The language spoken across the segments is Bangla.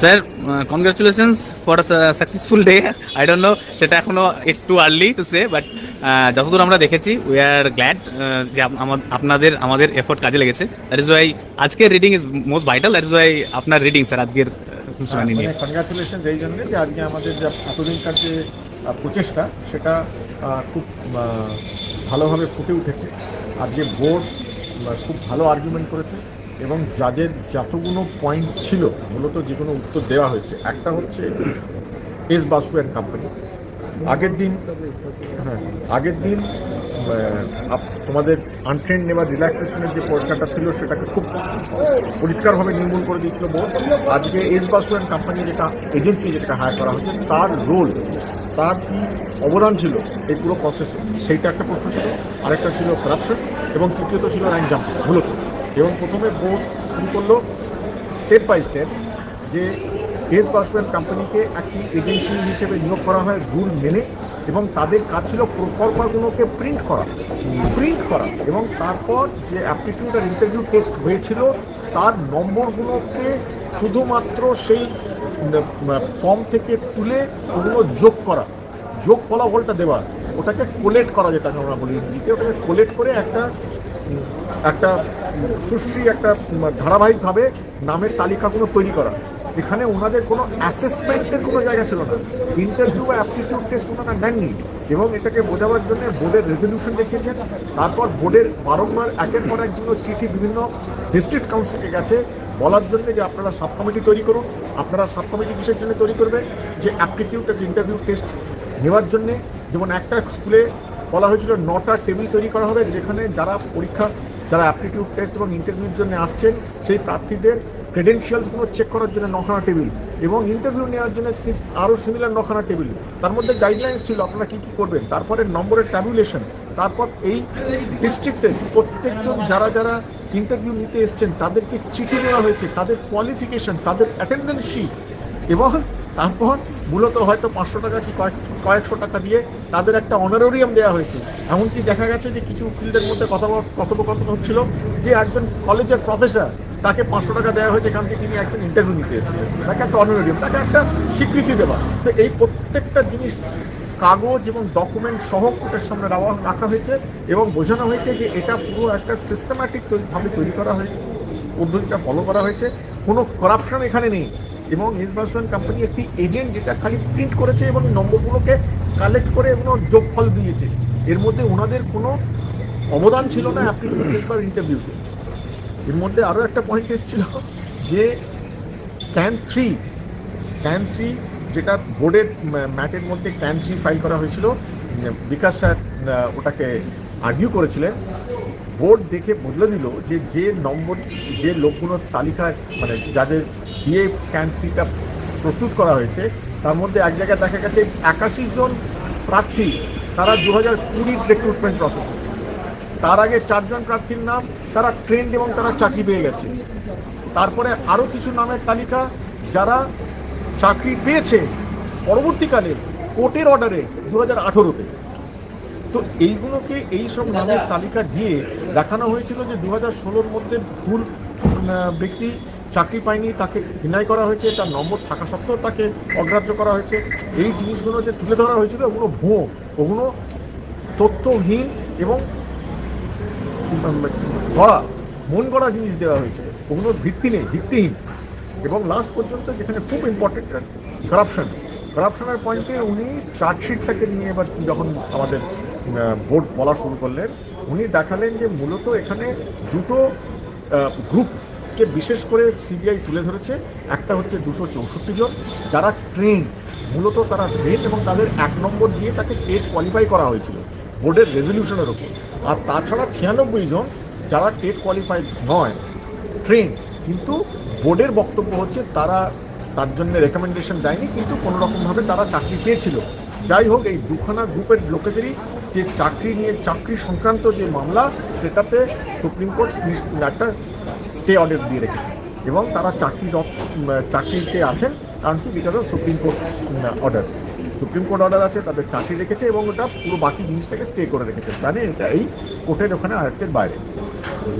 Sir congratulations for successful day I don't know সেটা এখনো it's too early to say but যতদূর আমরা দেখেছি উই আর গ্ল্যাড যে আপনাদের আমাদের এফোর্ট কাজে লেগেছে দ্যাট ইজ ওয়াই আজকের reading is most vital that is why আপনার রিডিং স্যার আজকের কনগ্রাচুলেশন uh, মানে এই জন্য যে আজকে আমাদের যে এতদিনকার যে প্রচেষ্টা সেটা খুব ভালোভাবে ফুটে উঠেছে আর যে বোর্ড খুব ভালো আর্গুমেন্ট করেছে এবং যাদের যতগুলো পয়েন্ট ছিল মূলত যে কোনো উত্তর দেওয়া হয়েছে একটা হচ্ছে এস বাসু অ্যান্ড কোম্পানি আগের দিন হ্যাঁ আগের দিন তোমাদের আনট্রেন্ড নেওয়া রিল্যাক্সেশনের যে পরীক্ষাটা ছিল সেটাকে খুব পরিষ্কারভাবে নির্মূল করে দিয়েছিল বোর্ড আজকে এস বাসু অ্যান্ড কোম্পানি যেটা এজেন্সি যেটা হায়ার করা হয়েছে তার রোল তার কি অবদান ছিল এই পুরো প্রসেসে সেইটা একটা প্রশ্ন ছিল আরেকটা ছিল করাপশন এবং তৃতীয়ত ছিল র্যাঙ্ক জাম্প মূলত এবং প্রথমে বোর্ড শুরু করলো স্টেপ বাই স্টেপ যে কেস বাসওয়েল কোম্পানিকে একটি এজেন্সি হিসেবে নিয়োগ করা হয় রুল মেনে এবং তাদের কাজ ছিল প্রফর্মারগুলোকে প্রিন্ট করা প্রিন্ট করা এবং তারপর যে অ্যাপটিটিউড আর ইন্টারভিউ টেস্ট হয়েছিল তার নম্বরগুলোকে শুধুমাত্র সেই ফর্ম থেকে তুলে ওগুলো যোগ করা যোগ ফলাফলটা দেওয়া ওটাকে কোলেট করা যেটাকে আমরা বলি ওটাকে কোলেট করে একটা একটা সুশ্রী একটা ধারাবাহিকভাবে নামের তালিকাগুলো তৈরি করা এখানে ওনাদের কোনো অ্যাসেসমেন্টের কোনো জায়গা ছিল না ইন্টারভিউ বা অ্যাপটিটিউড টেস্ট ওনারা নেননি এবং এটাকে বোঝাবার জন্য বোর্ডের রেজলিউশন দেখিয়েছেন তারপর বোর্ডের বারংবার একের পর একজন চিঠি বিভিন্ন ডিস্ট্রিক্ট কাউন্সিলকে গেছে বলার জন্য যে আপনারা সাব কমিটি তৈরি করুন আপনারা সাব কমিটি কিসের জন্য তৈরি করবে যে অ্যাপটিটিউড টেস্ট ইন্টারভিউ টেস্ট নেওয়ার জন্যে যেমন একটা স্কুলে বলা হয়েছিল নটা টেবিল তৈরি করা হবে যেখানে যারা পরীক্ষা যারা অ্যাপটিটিউড টেস্ট এবং ইন্টারভিউর জন্য আসছেন সেই প্রার্থীদের ক্রেডেন্সিয়ালসগুলো চেক করার জন্য নখানা টেবিল এবং ইন্টারভিউ নেওয়ার জন্য আরও সিমিলার নখানা টেবিল তার মধ্যে গাইডলাইন্স ছিল আপনারা কী কী করবেন তারপরে নম্বরের ট্যাবুলেশন তারপর এই ডিস্ট্রিক্টে প্রত্যেকজন যারা যারা ইন্টারভিউ নিতে এসছেন তাদেরকে চিঠি দেওয়া হয়েছে তাদের কোয়ালিফিকেশন তাদের অ্যাটেন্ডেন্স শিট এবং তারপর মূলত হয়তো পাঁচশো টাকা কি কয়েকশো টাকা দিয়ে তাদের একটা অনারোরিয়াম দেওয়া হয়েছে এমনকি দেখা গেছে যে কিছু উকিলদের মধ্যে কথোপকথন হচ্ছিল যে একজন কলেজের প্রফেসর তাকে পাঁচশো টাকা দেওয়া হয়েছে কারণ তিনি একজন ইন্টারভিউ নিতে এসেছিলেন তাকে একটা অনারোরিয়াম তাকে একটা স্বীকৃতি দেওয়া তো এই প্রত্যেকটা জিনিস কাগজ এবং ডকুমেন্ট সহ কোর্টের সামনে রাখা হয়েছে এবং বোঝানো হয়েছে যে এটা পুরো একটা সিস্টেম্যাটিক ভাবে তৈরি করা হয়েছে পদ্ধতিটা ফলো করা হয়েছে কোনো করাপশন এখানে নেই এবং ইনভেস্টমেন্ট কোম্পানি একটি এজেন্ট যেটা খালি প্রিন্ট করেছে এবং নম্বরগুলোকে কালেক্ট করে এবং যোগফল দিয়েছে এর মধ্যে ওনাদের কোনো অবদান ছিল না অ্যাপ্লিকেশন ইন্টারভিউতে এর মধ্যে আরও একটা পয়েন্ট এসেছিল যে ক্যান থ্রি ক্যান থ্রি যেটা বোর্ডের ম্যাটের মধ্যে ক্যান থ্রি ফাইল করা হয়েছিল বিকাশ স্যার ওটাকে আর্গিউ করেছিলেন বোর্ড দেখে বদলে দিল যে যে নম্বর যে লোকগুলোর তালিকায় মানে যাদের দিয়ে ক্যাম্পসিটা প্রস্তুত করা হয়েছে তার মধ্যে এক জায়গায় দেখা গেছে একাশি জন প্রার্থী তারা দু হাজার কুড়ির রেক্রুটমেন্ট প্রসেস তার আগে চারজন প্রার্থীর নাম তারা ট্রেন্ড এবং তারা চাকরি পেয়ে গেছে তারপরে আরও কিছু নামের তালিকা যারা চাকরি পেয়েছে পরবর্তীকালে কোর্টের অর্ডারে দু হাজার আঠেরোতে তো এইগুলোকে এই সব নামের তালিকা দিয়ে দেখানো হয়েছিল যে দু হাজার ষোলোর মধ্যে ভুল ব্যক্তি চাকরি পায়নি তাকে ডিনাই করা হয়েছে তার নম্বর থাকা সত্ত্বেও তাকে অগ্রাহ্য করা হয়েছে এই জিনিসগুলো যে তুলে ধরা হয়েছিল ওগুলো ভুয়ো ওগুলো তথ্যহীন এবং গড়া মন গড়া জিনিস দেওয়া হয়েছে ওগুলোর ভিত্তি নেই ভিত্তিহীন এবং লাস্ট পর্যন্ত যেখানে খুব ইম্পর্টেন্ট করাপশন করাপশনের পয়েন্টে উনি চার্জশিটটাকে নিয়ে এবার যখন আমাদের ভোট বলা শুরু করলেন উনি দেখালেন যে মূলত এখানে দুটো গ্রুপ কে বিশেষ করে সিবিআই তুলে ধরেছে একটা হচ্ছে দুশো চৌষট্টি জন যারা ট্রেন মূলত তারা ট্রেন এবং তাদের এক নম্বর দিয়ে তাকে টেট কোয়ালিফাই করা হয়েছিল বোর্ডের রেজলিউশনের ওপর আর তাছাড়া ছিয়ানব্বই জন যারা টেট কোয়ালিফাইড নয় ট্রেন কিন্তু বোর্ডের বক্তব্য হচ্ছে তারা তার জন্য রেকমেন্ডেশন দেয়নি কিন্তু কোনো রকমভাবে তারা চাকরি পেয়েছিল যাই হোক এই দুখানা গ্রুপের লোকেদেরই যে চাকরি নিয়ে চাকরি সংক্রান্ত যে মামলা সেটাতে সুপ্রিম কোর্ট একটা স্টে অর্ডার দিয়ে রেখেছে এবং তারা চাকরি চাকরিতে আসেন কারণ কি because supreme court order supreme court order আছে তাদের চাকরি রেখেছে এবং ওটা পুরো বাকি জিনিসটাকে স্টে করে রেখেছে মানে এটা এই কোর্টের ওখানে আয়ত্তের বাইরে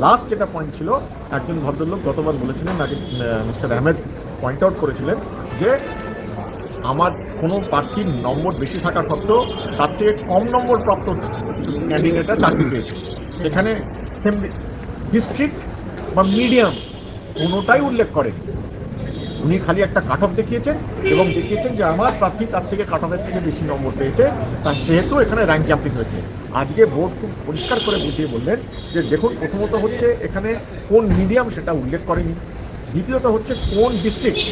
লাস্ট যেটা পয়েন্ট ছিল একজন ভদ্রলোক গতবার বলেছিলেন নাকি মিস্টার আহমেদ পয়েন্ট আউট করেছিলেন যে আমার কোনো প্রার্থীর নম্বর বেশি থাকা সত্ত্বেও তার থেকে কম নম্বর প্রাপ্ত ক্যান্ডিডেটরা চাকরি পেয়েছে সেখানে সেম ডিস্ট্রিক্ট বা মিডিয়াম কোনোটাই উল্লেখ করেন উনি খালি একটা কাট অফ দেখিয়েছেন এবং দেখিয়েছেন যে আমার প্রার্থী তার থেকে কাট অফের থেকে বেশি নম্বর পেয়েছে তার সেহেতু এখানে র্যাঙ্ক জাম্পিং হয়েছে আজকে বোর্ড খুব পরিষ্কার করে বুঝিয়ে বললেন যে দেখুন প্রথমত হচ্ছে এখানে কোন মিডিয়াম সেটা উল্লেখ করেনি দ্বিতীয়ত হচ্ছে কোন ডিস্ট্রিক্ট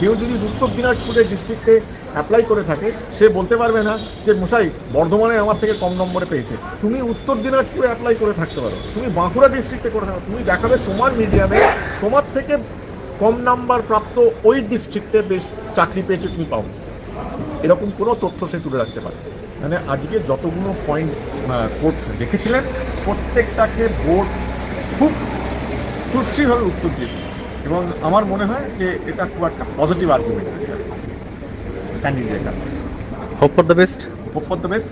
কেউ যদি উত্তর দিনাজপুরের ডিস্ট্রিক্টে অ্যাপ্লাই করে থাকে সে বলতে পারবে না যে মশাই বর্ধমানে আমার থেকে কম নম্বরে পেয়েছে তুমি উত্তর দিনাজপুরে অ্যাপ্লাই করে থাকতে পারো তুমি বাঁকুড়া ডিস্ট্রিক্টে করে থাকো তুমি দেখাবে তোমার মিডিয়ামে তোমার থেকে কম নাম্বার প্রাপ্ত ওই ডিস্ট্রিক্টে বেশ চাকরি পেয়েছে তুমি পাও এরকম কোনো তথ্য সে তুলে রাখতে পারে মানে আজকে যতগুলো পয়েন্ট কোর্ট দেখেছিলেন প্রত্যেকটাকে বোর্ড খুব সুশ্রীভাবে উত্তর দিয়েছে এবং আমার মনে হয় যে এটা খুব একটা পজিটিভ আর্গুমেন্ট আছে candidate. Hope for the best. Hope for the best.